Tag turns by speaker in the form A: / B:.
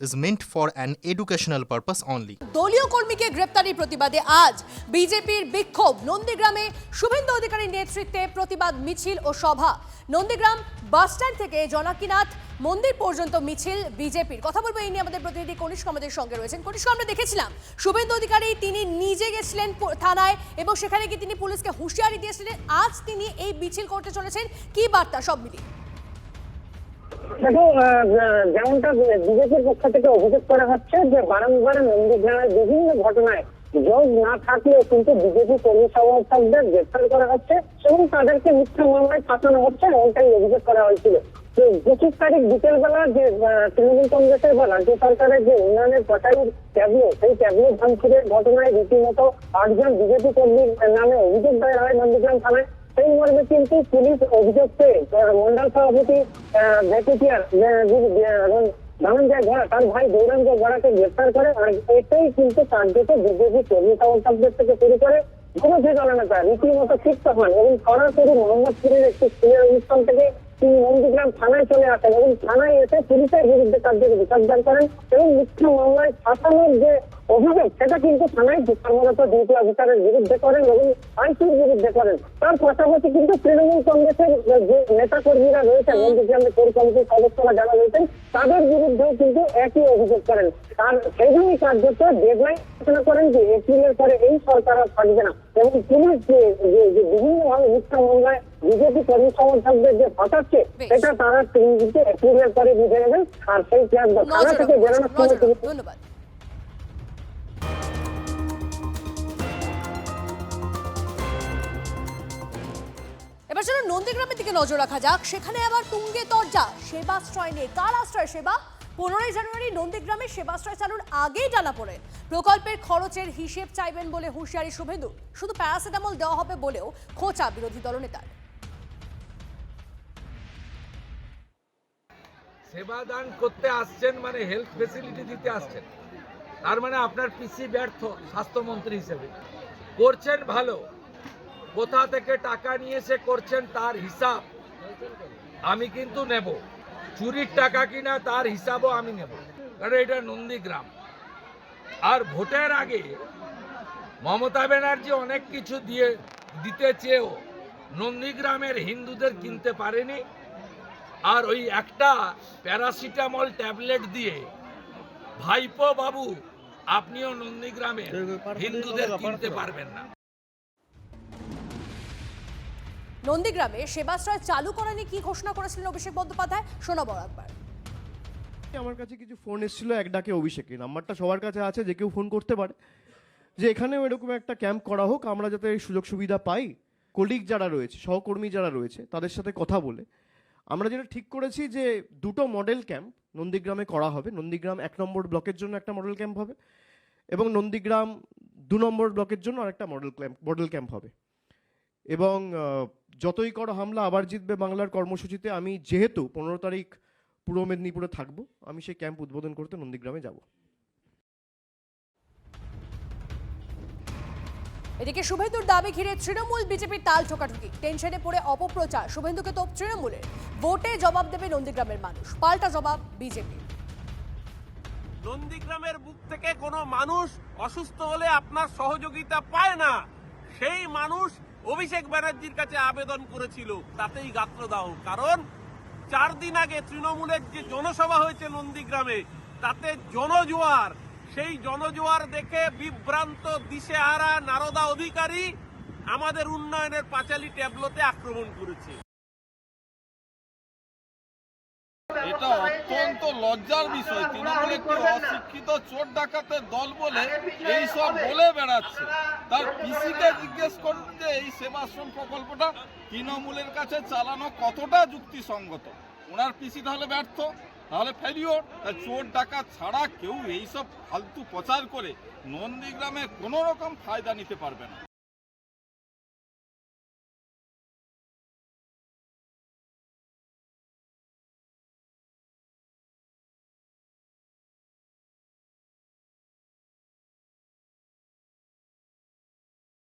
A: is meant for an educational purpose only.
B: দলীয় কর্মীকে গ্রেপ্তারির প্রতিবাদে আজ বিজেপির বিক্ষোভ। নন্দীগ্রামে শুভেন্দু অধিকারীর নেতৃত্বে প্রতিবাদ, মিছিল ও সভা। নন্দীগ্রাম বাসস্ট্যান্ড থেকে জনাকিনাথ মন্দির পর্যন্ত মিছিল বিজেপির। কথা বলব এই নিয়ে আমাদের প্রতিনিধি কনিষ্ক আমাদের সঙ্গে রয়েছেন। কনিষ্ক আমরা দেখেছিলাম শুভেন্দু অধিকারী তিনি নিজে গেছিলেন থানায় এবং সেখানে গিয়ে তিনি পুলিশকে হুঁশিয়ারি দিয়েছিলেন। আজ তিনি এই মিছিল করতে চলেছেন। কি বার্তা সব মিলিয়ে?
C: দেখো যেমনটা বিজেপির পক্ষ থেকে অভিযোগ করা হচ্ছে যে বারংবার নন্দীগ্রামের বিভিন্ন ঘটনায় যোগ না থাকলেও কিন্তু বিজেপি কর্মী সমর্থকদের গ্রেফতার করা হচ্ছে এবং তাদেরকে মিথ্যা মামলায় ফাঁসানো হচ্ছে এমনটাই অভিযোগ করা হয়েছিল। পঁচিশ তারিখ বিকেল বেলা যে তৃণমূল কংগ্রেসের বা রাজ্য সরকারের যে উন্নয়নের প্রচারী ট্যাবলো, সেই ট্যাবলো ভাঙচুরের ঘটনায় রীতিমতো আটজন বিজেপি কর্মীর নামে অভিযোগ দায়ের হয় নন্দীগ্রাম থানায়। সেই মর্মে কিন্তু পুলিশ অভিযোগ পেয়ে মন্ডল সভাপতি ধনঞ্জয় ঘোড়া তার ভাই গৌরাঙ্গ ঘোড়াকে গ্রেফতার করে, আর এটাই কিন্তু কার্যত বিজেপি কর্মী সমর্থকদের থেকে শুরু করে বিরোধী দলনেতা রীতিমতো ক্ষিপ্ত হন এবং সরাসরি মোহাম্মদপুরের একটি স্কুলের অনুষ্ঠান থেকে তিনি নন্দীগ্রাম থানায় চলে আসেন, এবং থানায় এসে পুলিশের বিরুদ্ধে কার্যত বিচারদান করেন, এবং মিথ্যা মামলায় ফাঁসানোর যে অভিযোগ সেটা কিন্তু থানায় কর্মরত ডিউটি অফিসারের বিরুদ্ধে করেন এবং আইসির বিরুদ্ধে করেন। তার পাশাপাশি কিন্তু তৃণমূল কংগ্রেসের যে নেতা কর্মীরা রয়েছেন নন্দীগ্রামের কোর কমিটির সদস্যরা যারা রয়েছেন তাদের বিরুদ্ধেও কিন্তু একই অভিযোগ করেন। আর সেই জন্যই কার্যত ডেডলাইন ঘোষণা করেন যে এপ্রিলের পরে এই সরকার আর থাকবে না। এবং পুলিশ যে যে- যে বিভিন্নভাবে মিথ্যা মামলায় বিজেপি কর্মী সমর্থকদের যে
B: বেশ।
C: সেটা তারা কিন্তু এপ্রিলের পরে বুঝে নেবেন। আর সেই থানা থেকে বেরোনোর সময় তিনি
B: ধন্যবাদ। এবার চলো নন্দীগ্রামের দিকে নজর রাখা যাক। সেখানে আবার তুঙ্গে তরজা, সেবাশ্রয় নিয়ে। কার আশ্রয় সেবা? পনেরোই জানুয়ারি নন্দীগ্রামে সেবাশ্রয় চালুর আগেই টানা পড়ে। প্রকল্পের খরচের হিসেব চাইবেন বলে হুঁশিয়ারি শুভেন্দু। শুধু প্যারাসিটামল দেওয়া হবে বলেও খোঁচা বিরোধী দলনেতার।
D: সেবা দান করতে আসছেন মানে হেলথ ফেসিলিটি দিতে আসছেন। তার মানে আপনার পিসি ব্যর্থ, স্বাস্থ্যমন্ত্রী হিসেবে। করছেন ভালো কোথা থেকে টাকা নিয়ে এসে করছেন তার হিসাব আমি কিন্তু নেব। চুরির টাকা কিনা তার হিসাবও আমি নেব। কারণ এটা নন্দীগ্রাম। আর ভোটের আগে মমতা ব্যানার্জি অনেক কিছু দিয়ে দিতে চেয়েও নন্দীগ্রামের হিন্দুদের কিনতে পারেনি। আর ওই একটা প্যারাসিটামল ট্যাবলেট দিয়ে ভাইপো বাবু আপনিও নন্দীগ্রামে হিন্দুদের কিনতে পারবেন না।
B: নন্দীগ্রামে সেবাশ্রয় চালু করা নিয়ে কি ঘোষণা করেছিলেন অভিষেক বন্দ্যোপাধ্যায়? শোনাবো একবার।
E: আমার কাছে কিছু ফোন এসেছিল, এক ডাকে অভিষেকের। নাম্বারটা সবার কাছে আছে, যে কেউ ফোন করতে পারে। যে এখানেও এরকম একটা ক্যাম্প করা হোক, আমরা যাতে সুযোগ সুবিধা পাই, কলিগ যারা রয়েছে, সহকর্মী যারা রয়েছে, তাদের সাথে কথা বলে। আমরা যেটা ঠিক করেছি যে দুটো মডেল ক্যাম্প নন্দীগ্রামে করা হবে। নন্দীগ্রাম এক নম্বর ব্লকের জন্য একটা মডেল ক্যাম্প হবে এবং নন্দীগ্রাম দু নম্বর ব্লকের জন্য আরেকটা মডেল ক্যাম্প মডেল ক্যাম্প হবে। এবং আহ, যতই করো হামলা আবার জিতবে বাংলার কর্মসূচিতে আমি যেহেতু পনেরো তারিখ পূর্ব মেদিনীপুরে থাকব আমি সেই ক্যাম্প উদ্বোধন করতে নন্দীগ্রামে যাব।
B: এদিকে শুভেন্দুর দাবি ঘিরে তৃণমূল বিজেপির তাল ঠোকাঠুকি। টেনশনে পড়ে অপপ্রচার। শুভেন্দুকে তো তৃণমূলের। ভোটে জবাব দেবে নন্দীগ্রামের মানুষ। পাল্টা জবাব বিজেপি।
F: নন্দীগ্রামের বুক থেকে কোনো মানুষ অসুস্থ হলে আপনার সহযোগিতা পায় না। সেই মানুষ অভিষেক ব্যানার্জির কাছে আবেদন করেছিল, তাতেই গাত্র দাও কারণ চার দিন আগে তৃণমূলের যে জনসভা হয়েছে নন্দীগ্রামে, তাতে জনজোয়ার, সেই জনজোয়ার দেখে বিভ্রান্ত দিশেহারা নারদা অধিকারী আমাদের উন্নয়নের পাঁচালী ট্যাবলোতে আক্রমণ করেছে।
G: এটা অত্যন্ত লজ্জার বিষয়। তৃণমূল একটি অশিক্ষিত চোর ডাকাতের দল বলে এই সব বলে বেড়াচ্ছে। তার পিসিকে জিজ্ঞেস করুন যে এই সেবাশ্রম প্রকল্পটা তৃণমূলের কাছে চালানো কতটা যুক্তিসঙ্গত? ওনার পিসি তাহলে ব্যর্থ, তাহলে ফেলিওর চোর ডাকাত ছাড়া কেউ এইসব ফালতু প্রচার করে নন্দীগ্রামে কোনো রকম ফায়দা নিতে পারবে না।